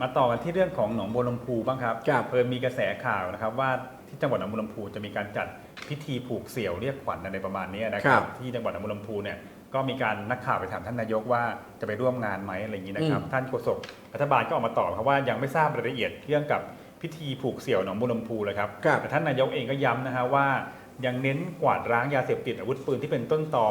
มาต่อกันที่เรื่องของหนองบัวลำพูบ้างครับครับเพิ่มมีกระแสข่าวนะครับว่าที่จังหวัดหนองบัวลำพูจะมีการจัดพิธีผูกเสี่ยวเรียกขวัญอะไรประมาณนี้นะคครัรับบที่จังหวัดหนองบัวลำพูเนี่ยก็มีการนักข่าวไปถามท่านนายกว่าจะไปร่วมงานไหมอะไรอย่างนี้นะครับอืมท่านโฆษกรัฐบาลก็ออกมาตอบครับว่ายังไม่ทราบรายละเอียดเรื่องกับพิธีผูกเสี่ยวหนองบัวลำพูเลยครับครับแต่ท่านนายกเองก็ย้ำนะฮะว่ายังเน้นกวาดล้างยาเสพติดอาวุธปืนที่เป็นต้นตอ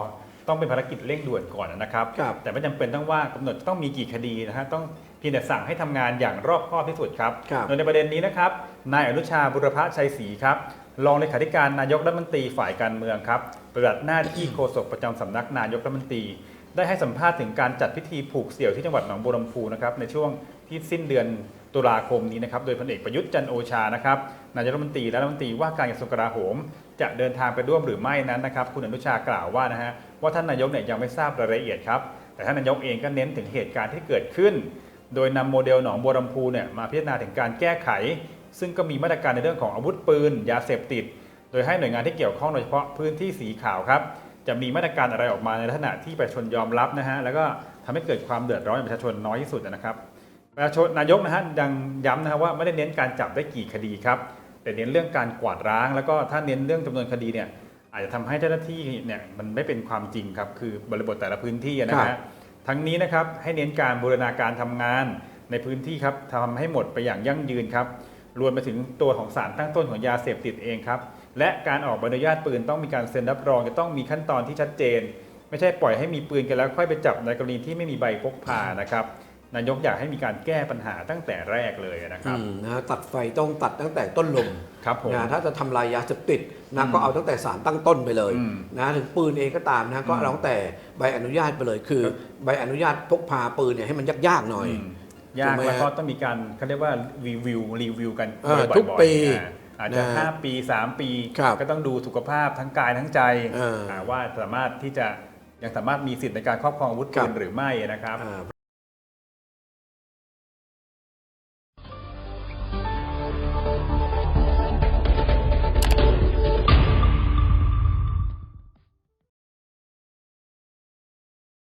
ต้องเป็นภารกิจเร่งด่วนก่อนนะครับ ครับ แต่ไม่จำเป็นต้องว่ากำหนดต้องมีกี่คดีนะฮะต้องเพียงแต่สั่งให้ทำงานอย่างรอบคอบที่สุดครับครับ โดยในประเด็นนี้นะครับนายอนุชาบุรพชัยศรีครับรองเลขาธิการนายกรัฐมนตรีฝ่ายการเมืองครับปฏิบัติหน้าที่ โฆษกประจำสำนักนายกรัฐมนตรี ได้ให้สัมภาษณ์ถึงการจัดพิธีผูกเสี่ยวที่จังหวัดหนองบัวลำพูนะครับในช่วงที่สิ้นเดือน ตุลาคมนี้นะครับ โดยพลเอกประยุทธ์จันโอชานะครับนายกรัฐมนตรีและรัฐมนตรีว่าการกระทรวงกลาโหม จะเดินทางไปร่วมหรือไม่นั้นนะครับ คุณอนุชากล่าวว่านะฮะว่าท่านนายกเนี่ยยังไม่ทราบรายละเอียดครับ แต่ท่านนายกเองก็เน้นถึงเหตุการณ์ที่เกิดขึ้น โดยนำโมเดลหนองบัวลำพูเนี่ยมาพิจารณาถึงการแก้ไข ซึ่งก็มีมาตรการในเรื่องของอาวุธปืน ยาเสพติด โดยให้หน่วยงานที่เกี่ยวข้องโดยเฉพาะพื้นที่สีขาวครับจะมีมาตรการอะไรออกมาในลักษณะที่ประชาชนยอมรับนะฮะแล้วก็ทำให้เกิดความเดือดร้อนประชาชนน้อยที่สุดนะครับ ประชาชนนายกนะฮะยังย้ำนะฮะว่าไม่ได้เน้นการจับได้กี่คดีครับแต่เน้นเรื่องการกวาดร้าง แล้วก็ถ้าเน้นเรื่องจำนวนคดีเนี่ยอาจจะทำให้เจ้าหน้าที่เนี่ยมันไม่เป็นความจริงครับคือบริบทแต่ละพื้นที่นะครัฮะบทั้งนี้นะครับให้เน้นการบูรณาการทำงานในพื้นที่ครับทำให้หมดไปอย่างยั่งยืนครับรวมไปถึงตัวของสารตั้งต้นของยาเสพติดเองครับและการออกใบอนุญาตปืนต้องมีการเซ็นรับรอง จะต้องมีขั้นตอนที่ชัดเจน ไม่ใช่ปล่อยให้มีปืนกันแล้วค่อยไปจับในกรณีที่ไม่มีใบพกพานะครับ นายกอยากให้มีการแก้ปัญหาตั้งแต่แรกเลยนะครับอืมนะฮะตัดไฟต้องตัดตั้งแต่ต้นลมครับผมนะถ้าจะทำลายยาเสพติดนะอืมก็เอาตั้งแต่สารตั้งต้นไปเลยอืมนะถึงปืนเองก็ตามนะก็อืมเอาตั้งแต่ใบอนุญาตไปเลย คือครับใบอนุญาตพกพาปืนเนี่ยให้มันยากๆหน่อยอืมยากถูกไหมแล้วก็ต้องมีการเขาเรียกว่ารีวิวรีวิวกันเออบ่อยๆทุกปีอ่าอาจจะนะฮะ5 ปี 3 ปีครับก็ต้องดูสุขภาพทั้งกายทั้งใจเอออ่าว่าสามารถที่จะยังสามารถมีสิทธิ์ในการครอบครองอาวุธครัปืบนหรือไม่นะครับอ่า